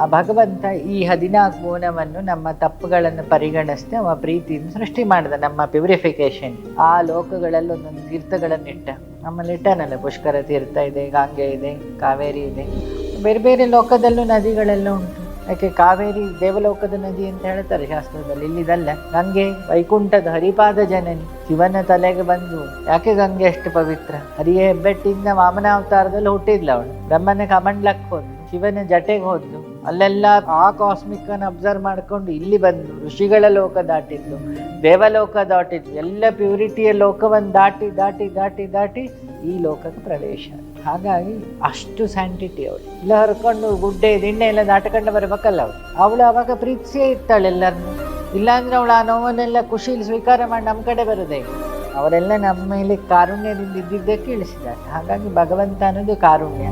ಆ ಭಗವಂತ ಈ ಹದಿನಾಲ್ಕು ಗುಣವನ್ನು ನಮ್ಮ ತಪ್ಪುಗಳನ್ನು ಪರಿಗಣಿಸಿ ಅವ ಪ್ರೀತಿಯಿಂದ ಸೃಷ್ಟಿ ಮಾಡಿದ ನಮ್ಮ ಪ್ಯೂರಿಫಿಕೇಶನ್ ಆ ಲೋಕಗಳಲ್ಲಿ ಒಂದೊಂದು ತೀರ್ಥಗಳನ್ನಿಟ್ಟ ನಮ್ಮಲ್ಲಿ ಇಟ್ಟನಲ್ಲ, ಪುಷ್ಕರ ತೀರ್ಥ ಇದೆ, ಗಂಗೆ ಇದೆ, ಕಾವೇರಿ ಇದೆ. ಬೇರೆ ಬೇರೆ ಲೋಕದಲ್ಲೂ ನದಿಗಳೆಲ್ಲ ಉಂಟು. ಯಾಕೆ ಕಾವೇರಿ ದೇವಲೋಕದ ನದಿ ಅಂತ ಹೇಳ್ತಾರೆ ಶಾಸ್ತ್ರದಲ್ಲಿ. ಇಲ್ಲಿದಲ್ಲ, ಗಂಗೆ ವೈಕುಂಠದ ಹರಿಪಾದ ಜನನಿ. ಶಿವನ ತಲೆಗೆ ಬಂದು, ಯಾಕೆ ಗಂಗೆ ಅಷ್ಟು ಪವಿತ್ರ? ಹರಿಯ ಹೆಬ್ಬೆಟ್ಟಿಂದ ವಾಮನ ಅವತಾರದಲ್ಲಿ ಹುಟ್ಟಿದ್ಲ ಅವಳು. ಬ್ರಹ್ಮನ ಕಮಂಡ್ಲಕ್ಕೆ ಹೋದ್ಲು. ಶಿವನ ಜಟೆಗೆ ಹೋದ್ಲು. ಅಲ್ಲೆಲ್ಲ ಆ ಕಾಸ್ಮಿಕ್ ಅನ್ನು ಅಬ್ಸರ್ವ್ ಮಾಡ್ಕೊಂಡು ಇಲ್ಲಿ ಬಂದು ಋಷಿಗಳ ಲೋಕ ದಾಟಿದ್ಲು, ದೇವಲೋಕ ದಾಟಿದ್ಲು, ಎಲ್ಲ ಪ್ಯೂರಿಟಿಯ ಲೋಕವನ್ನು ದಾಟಿ ದಾಟಿ ದಾಟಿ ದಾಟಿ ಈ ಲೋಕದ ಪ್ರವೇಶ. ಹಾಗಾಗಿ ಅಷ್ಟು ಸ್ಯಾಂಟಿಟಿ ಅವಳು. ಇಲ್ಲ ಹರ್ಕೊಂಡು ಗುಡ್ಡೆ, ದಿಣ್ಣೆ ಎಲ್ಲ ದಾಟಕೊಂಡು ಬರಬೇಕಲ್ಲ ಅವಳು. ಅವಳು ಅವಾಗ ಪ್ರೀತಿಸೇ ಇರ್ತಾಳೆ ಎಲ್ಲರನ್ನು. ಇಲ್ಲಾಂದ್ರೆ ಅವಳು ಆ ನೋವನ್ನೆಲ್ಲ ಖುಷಿಲಿ ಸ್ವೀಕಾರ ಮಾಡಿ ನಮ್ಮ ಕಡೆ ಬರೋದೇ ಅವರೆಲ್ಲ ನಮ್ಮ ಮೇಲೆ ಕಾರುಣ್ಯದಿಂದ ಇದ್ದಿದ್ದಕ್ಕೆ ಕೇಳಿಸಿದ್ದಾರೆ. ಹಾಗಾಗಿ ಭಗವಂತ ಅನ್ನೋದು ಕಾರುಣ್ಯ.